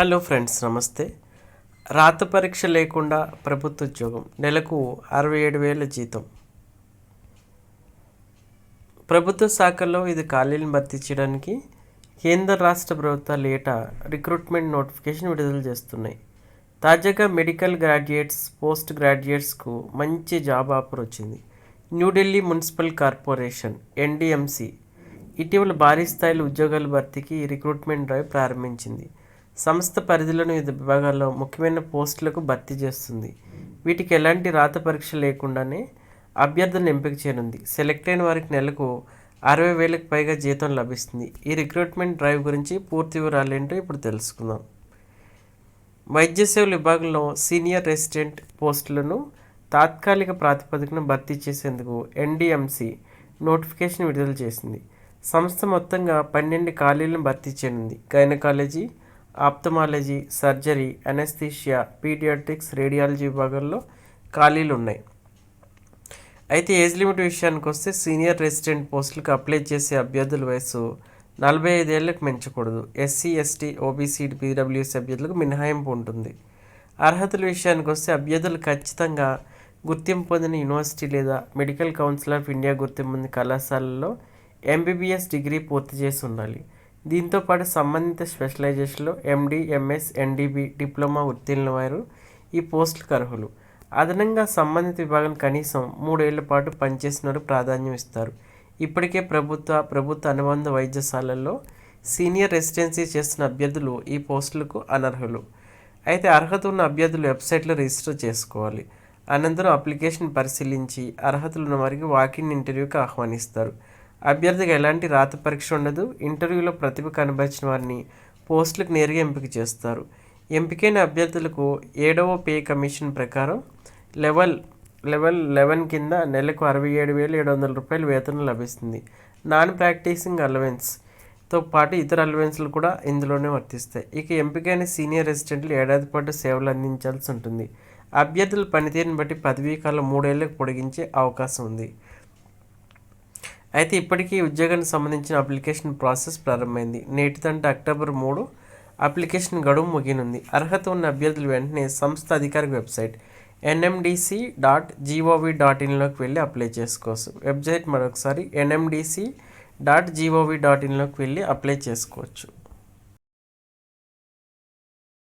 Hello friends నమస్తే. రాత పరీక్ష లేకుండా ప్రభుత్వ ఉద్యోగం నెలకు అరవై ఏడు వేల జీతం. ప్రభుత్వ శాఖల్లో ఇది ఖాళీలను భర్తీ చేయడానికి కేంద్ర రాష్ట్ర ప్రభుత్వాలు ఏటా రిక్రూట్మెంట్ నోటిఫికేషన్ విడుదల చేస్తున్నాయి. తాజాగా మెడికల్ గ్రాడ్యుయేట్స్ పోస్ట్ గ్రాడ్యుయేట్స్కు మంచి జాబ్ ఆఫర్ వచ్చింది. న్యూఢిల్లీ మున్సిపల్ కార్పొరేషన్ ఎన్డిఎంసి ఇటీవల భారీ స్థాయిలో ఉద్యోగాల భర్తీకి రిక్రూట్మెంట్ డ్రైవ్ ప్రారంభించింది. సంస్థ పరిధిలోని వివిధ విభాగాల్లో ముఖ్యమైన పోస్టులకు భర్తీ చేస్తుంది. వీటికి ఎలాంటి రాత పరీక్ష లేకుండానే అభ్యర్థులను ఎంపిక చేయనుంది. సెలెక్ట్ అయిన వారికి నెలకు అరవై వేలకు పైగా జీతం లభిస్తుంది. ఈ రిక్రూట్మెంట్ డ్రైవ్ గురించి పూర్తి వివరాలు ఏంటో ఇప్పుడు తెలుసుకుందాం. వైద్య సేవల విభాగంలో సీనియర్ రెసిడెంట్ పోస్టులను తాత్కాలిక ప్రాతిపదికన భర్తీ చేసేందుకు ఎన్డీఎంసీ నోటిఫికేషన్ విడుదల చేసింది. సంస్థ మొత్తంగా పన్నెండు ఖాళీలను భర్తీ చేయనుంది. Gynaecology ophthalmology surgery anaesthesia paediatrics radiology విభాగంలో ఖాళీలు ఉన్నాయి అయితే ఏజ్ లిమిట్ విషయానికి వస్తే సీనియర్ రెసిడెంట్ పోస్టులకు అప్లై చేసే అభ్యర్థుల వయసు నలభై ఐదేళ్ళకు పెంచకూడదు ఎస్సీ ఎస్టీ ఓబీసీ పీడబ్ల్యూఎస్ అభ్యర్థులకు మినహాయింపు ఉంటుంది. అర్హతల విషయానికి వస్తే అభ్యర్థులు ఖచ్చితంగా గుర్తింపు పొందిన యూనివర్సిటీ లేదా మెడికల్ కౌన్సిల్ ఆఫ్ ఇండియా గుర్తింపు పొందిన కళాశాలలో ఎంబీబీఎస్ డిగ్రీ పూర్తి చేసి ఉండాలి. దీంతో పాటు సంబంధిత స్పెషలైజేషన్లో ఎండి ఎంఎస్ ఎన్డీబీ డిప్లొమా ఉత్తీర్ణ వారు ఈ పోస్టులకు అర్హులు. అదనంగా సంబంధిత విభాగం కనీసం మూడేళ్ళ పాటు పనిచేసిన వారు ప్రాధాన్యం ఇస్తారు. ఇప్పటికే ప్రభుత్వ ప్రభుత్వ అనుబంధ వైద్యశాలల్లో సీనియర్ రెసిడెన్సీ చేస్తున్న అభ్యర్థులు ఈ పోస్టులకు అనర్హులు. అయితే అర్హత ఉన్న అభ్యర్థులు వెబ్సైట్లో రిజిస్టర్ చేసుకోవాలి. అనంతరం అప్లికేషన్ పరిశీలించి అర్హతలు ఉన్న వారికి వాకిన్ ఇంటర్వ్యూకి ఆహ్వానిస్తారు. అభ్యర్థికి ఎలాంటి రాత పరీక్ష ఉండదు. ఇంటర్వ్యూలో ప్రతిభ కనబరిచిన వారిని పోస్టులకు నేరుగా ఎంపిక చేస్తారు. ఎంపికైన అభ్యర్థులకు ఏడవ పే కమిషన్ ప్రకారం లెవెల్ లెవెల్ లెవెన్ కింద నెలకు అరవై ఏడు వేల ఏడు వందల రూపాయలు వేతనం లభిస్తుంది. నాన్ ప్రాక్టీసింగ్ అలవెన్స్తో పాటు ఇతర అలవెన్స్లు కూడా ఇందులోనే వర్తిస్తాయి. ఇక ఎంపికైన సీనియర్ రెసిడెంట్లు ఏడాది పాటు సేవలు అందించాల్సి ఉంటుంది. అభ్యర్థుల పనితీరుని బట్టి పదవీ కాలం మూడేళ్ళకు పొడిగించే అవకాశం ఉంది. అయితే ఇప్పటికీ ఉద్యోగానికి సంబంధించిన అప్లికేషన్ ప్రాసెస్ ప్రారంభమైంది. నేటిదంటే అక్టోబర్ మూడు అప్లికేషన్ గడువు ముగినుంది అర్హత ఉన్న అభ్యర్థులు వెంటనే సంస్థ అధికారిక website NMDC dot GOV dot ఇన్లోకి వెళ్ళి అప్లై చేసుకోవచ్చు. వెబ్సైట్ మరొకసారి ఎన్ఎండిసి డాట్ జీఓవి డాట్ ఇన్లోకి వెళ్ళి అప్లై చేసుకోవచ్చు.